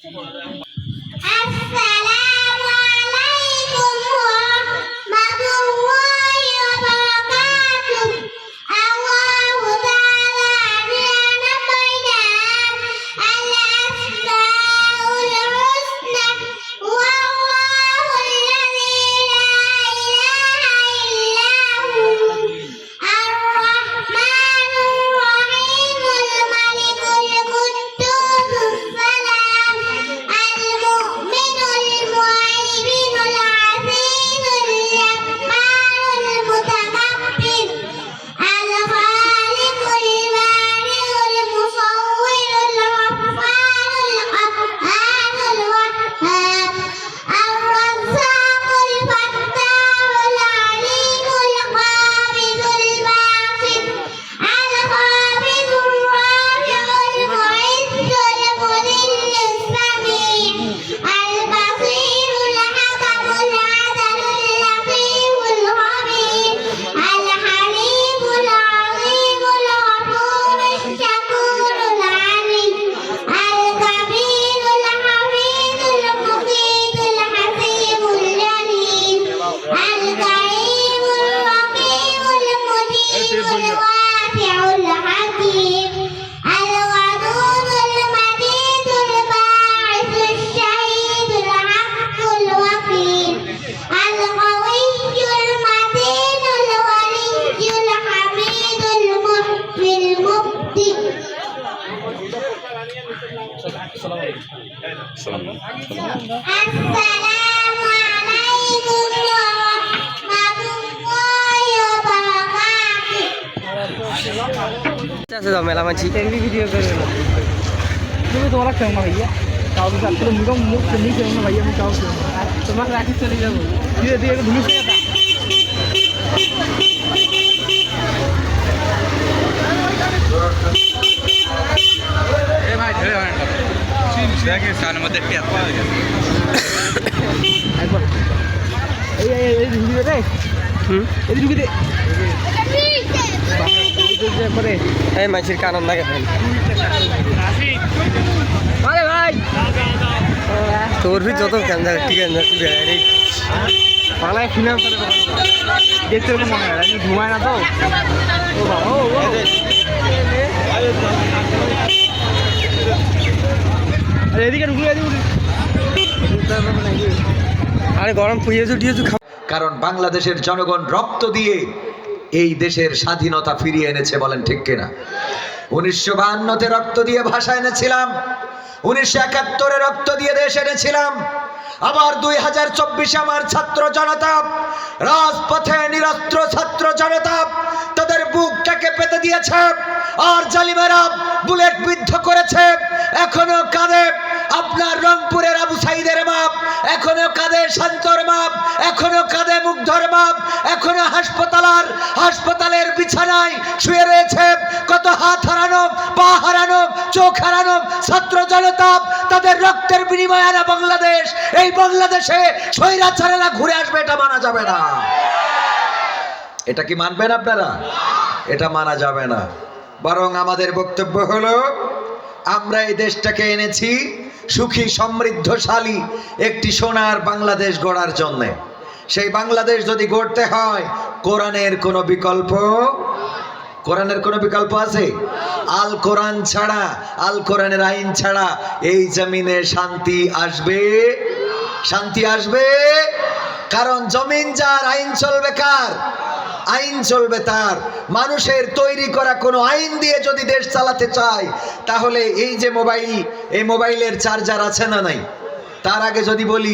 这个 আছে তো মেলা মাছি। ভিডিও করে তুমি তোমার খেয়ে না ভাইয়া তাও আমি তাও তোমাকে রাখি চলে যাব। ধীরে ধীরে ধুলুস কানের মধ্যে এই মানুষের কানন লাগে আরে ভাই তোর ভি যত কেন ঠিক আছে পালায় ছিলাম দেখতে মনে হয় ঘুমায় না তো? আরে গরম কারণ বাংলাদেশের জনগণ রক্ত দিয়ে এই দেশের স্বাধীনতা ফিরিয়ে এনেছে বলেন ঠিক কিনা। উনিশশো বাহান্নতে রক্ত দিয়ে ভাষা এনেছিলাম, উনিশশো একাত্তরে রক্ত দিয়ে দেশ এনেছিলাম। আবার দুই হাজার চব্বিশে আমার ছাত্র জনতা, রাজপথে নিরস্ত্র ছাত্র জনতা, তাদের বুকটাকে পেতে দিয়েছে, আর জালিমেরা বুলেট বিদ্ধ করেছে। এখনও হাসপাতালার, হাসপাতালের বিছানায় শুয়ে রয়েছে। কত হাত হারানো, পা হারানো, চোখ হারানো ছাত্র জনতা তাদের রক্তের বিনিময়ে আনা বাংলাদেশ। এই বাংলাদেশে স্বৈরাচারেরা ঘুরে আসবে, এটা মানা যাবে না। এটা কি মানবেন আপনারা? এটা মানা যাবে না। বরং আমাদের বক্তব্য হলো, আমরা এই দেশটাকে এনেছি সুখী, সমৃদ্ধশালী একটি সোনার বাংলাদেশ গড়ার জন্য। সেই বাংলাদেশ যদি গড়তে হয়, কোরআনের কোনো বিকল্প? কোরআনের কোনো বিকল্প আছে? আল কোরআন ছাড়া, আল কোরআনের আইন ছাড়া এই জমিনে শান্তি আসবে? শান্তি আসবে? কারণ জমিন যার, আইন চলবে কার? আইন চলবে তার। মানুষের তৈরি করা কোনো আইন দিয়ে যদি দেশ চালাতে চায়, তাহলে এই যে মোবাইল, এই মোবাইলের চার্জার আছে না নাই? তার আগে যদি বলি